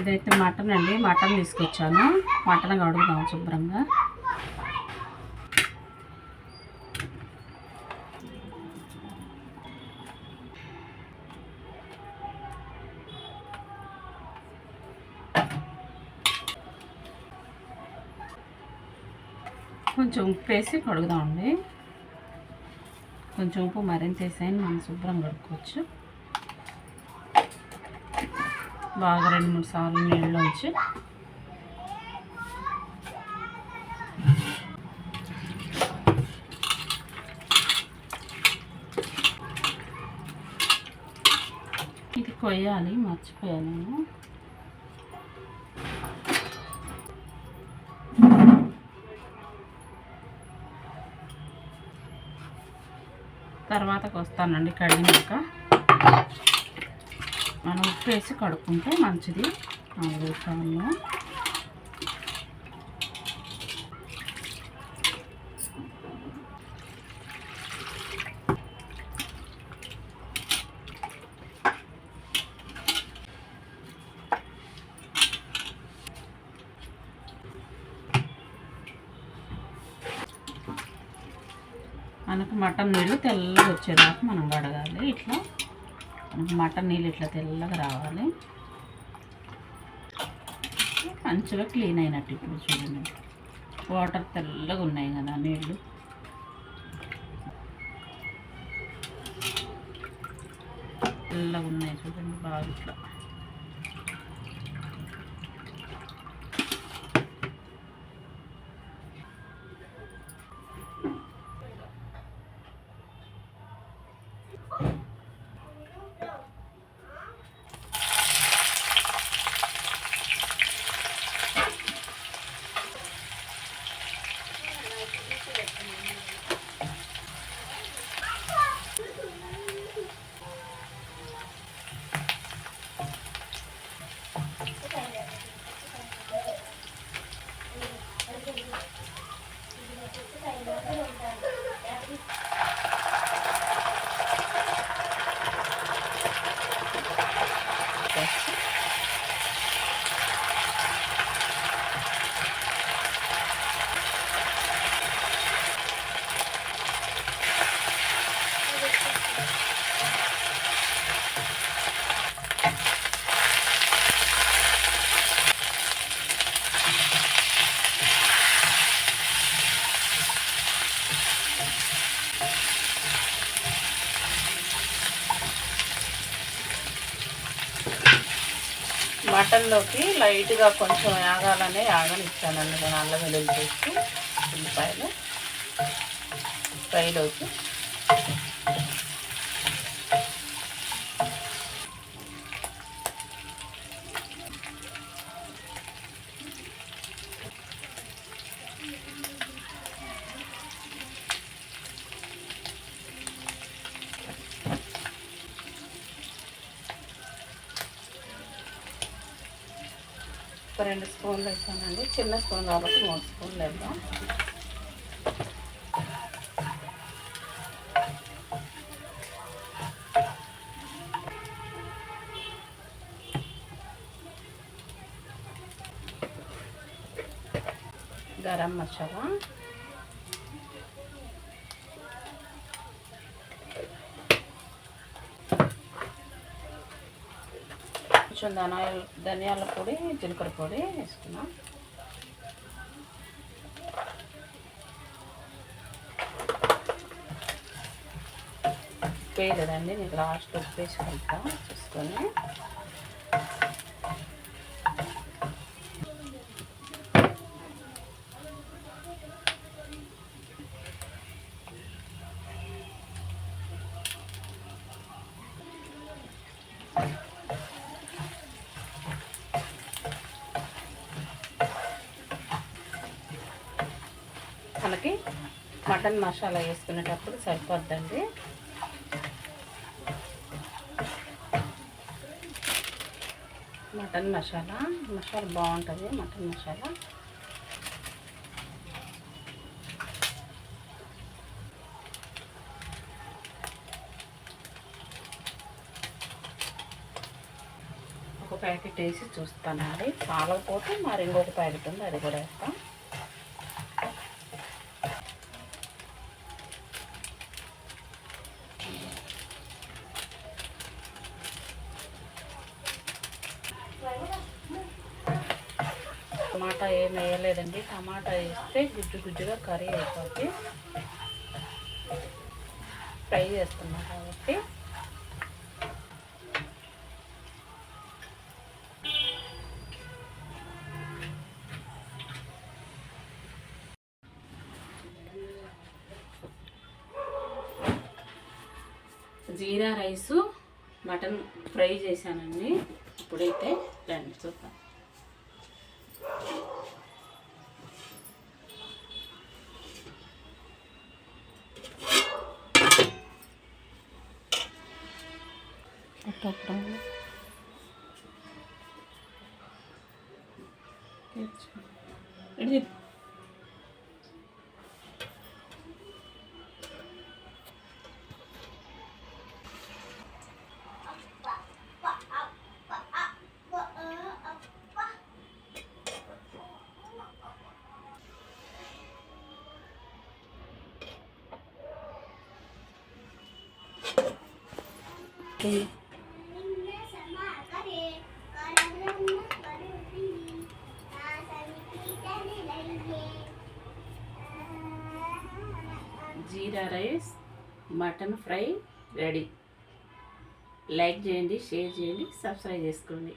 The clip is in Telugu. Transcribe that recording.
ఇదైతే మటన్ అండి. మటన్ తీసుకొచ్చాను. మటన్ కడుగుదాం శుభ్రంగా. కొంచెం ఉప్పు వేసి కడుగుదామండి. కొంచెం ఉప్పు మరింత వేసాయని మనం శుభ్రం కడుక్కోవచ్చు. బాగా రెండు మూడు సార్లు నీళ్ళు ఉంచి. ఇది కొయ్యాలి మర్చిపోయాను నేను. తర్వాతకు వస్తానండి కడిగినాక. మనం ఉప్పు వేసి కడుక్కుంటే మంచిది. నాలుగు మనకు మటన్ నీళ్ళు తెల్లగా వచ్చేదాకా మనం కడగాలి. ఇట్లా మటన్ నీళ్ళు ఇట్లా తెల్లగా రావాలి. మంచిగా క్లీన్ అయినట్టు ఇప్పుడు చూడండి. వాటర్ తెల్లగా ఉన్నాయి కదా నీళ్ళు. తెల్లగా ఉన్నాయి చూడండి బాగా ఇట్లా. మటన్లోకి లైట్గా కొంచెం ఆగాలనే ఆగనిచ్చానండి నేను అల్లం వెల్లుల్లి పేస్ట్ ఉల్లిపాయలు ఫ్రైలోకి ఒక రెండు స్పూన్లు వేసానండి. చిన్న స్పూన్ కాబట్టి మూడు స్పూన్లు వేద్దాం. గరం మసాలా. కొంచెం ధనియాల ధనియాల పొడి జీలకర్ర పొడి వేసుకున్నాం. వేయలేదండి నీకు లాస్ట్ ఉప్పు వేసుకుంటా చూసుకొని మనకి మటన్ మసాలా వేసుకునేటప్పుడు సరిపోద్దండి. మటన్ మసాలా మసాలా బాగుంటుంది మటన్ మసాలా. ఒక ప్యాకెట్ వేసి చూస్తానండి. పాలకపోతే మరి ఇంకొక ప్యాకెట్ ఉంది అది కూడా వేస్తాం. టమాటా ఏం వేయలేదండి. టమాటా వేస్తే గుజ్జు గుజ్జుగా కర్రీ అయిపోద్ది. ఫ్రై చేస్తున్నాం కాబట్టి. జీరా రైసు మటన్ ఫ్రై చేశానండి. ఇప్పుడైతే రండి చూద్దాం. 좋다고 그렇지 이렇게 Okay. 네. Jeera rice mutton fry ready. Like చేయండి షేర్ చేయండి సబ్స్క్రైబ్ చేసుకోండి.